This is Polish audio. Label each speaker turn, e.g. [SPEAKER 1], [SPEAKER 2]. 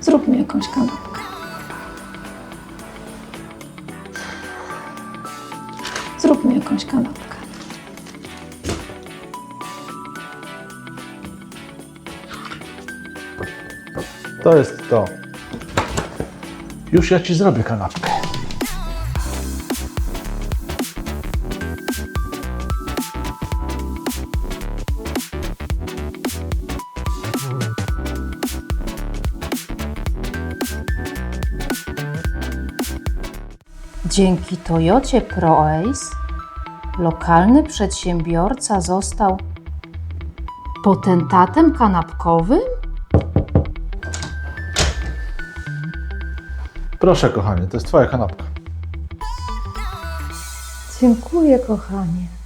[SPEAKER 1] Zrób mi jakąś kanapkę. Zrób mi jakąś kanapkę.
[SPEAKER 2] To jest to. Już ja ci zrobię kanapkę.
[SPEAKER 3] Dzięki Toyocie ProAce lokalny przedsiębiorca został potentatem kanapkowym?
[SPEAKER 2] Proszę, kochanie, to jest twoja kanapka.
[SPEAKER 3] Dziękuję, kochanie.